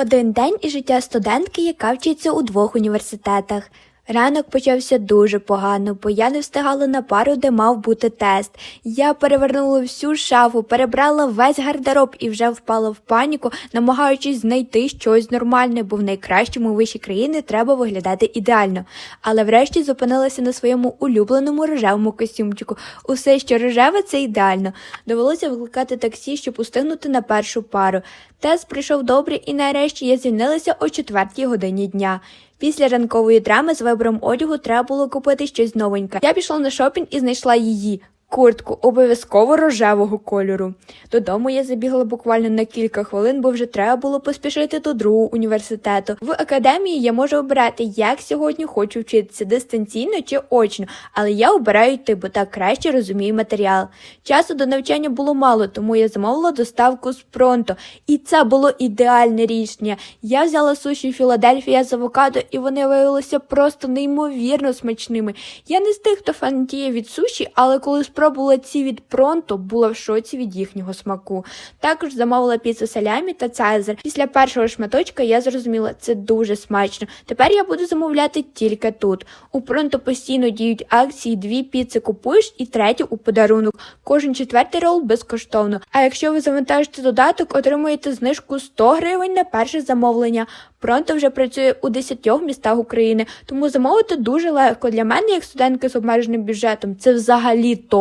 Один день із життя студентки, яка вчиться у двох університетах. Ранок почався дуже погано, бо я не встигала на пару, де мав бути тест. Я перевернула всю шафу, перебрала весь гардероб і вже впала в паніку, намагаючись знайти щось нормальне, бо в найкращому виші країни треба виглядати ідеально. Але врешті зупинилася на своєму улюбленому рожевому костюмчику. Усе, що рожеве, це ідеально. Довелося викликати таксі, щоб устигнути на першу пару. Тест прийшов добре, і нарешті я звільнилася о четвертій годині дня. Після ранкової драми з вибором одягу треба було купити щось новеньке. Я пішла на шопінг і знайшла її. Куртку обов'язково рожевого кольору. Додому я забігла буквально на кілька хвилин, бо вже треба було поспішити до другого університету. В академії я можу обирати, як сьогодні хочу вчитися дистанційно чи очно, але я обираю йти, бо так краще розумію матеріал. Часу до навчання було мало, тому я замовила доставку з пронто, і це було ідеальне рішення. Я взяла суші Філадельфія з авокадо, і вони виявилися просто неймовірно смачними. Я не з тих, хто фанатіє від суші, але коли спробувала ці від пронто, була в шоці від їхнього смаку. Також замовила піцу салямі та цезар. Після першого шматочка я зрозуміла, це дуже смачно. Тепер я буду замовляти тільки тут. У пронто постійно діють акції, дві піци купуєш і третю у подарунок. Кожен четвертий рол безкоштовно. А якщо ви завантажите додаток, отримуєте знижку 100 гривень на перше замовлення. Пронто вже працює у 10 містах України, тому замовити дуже легко. Для мене, як студентки з обмеженим бюджетом, це взагалі топ.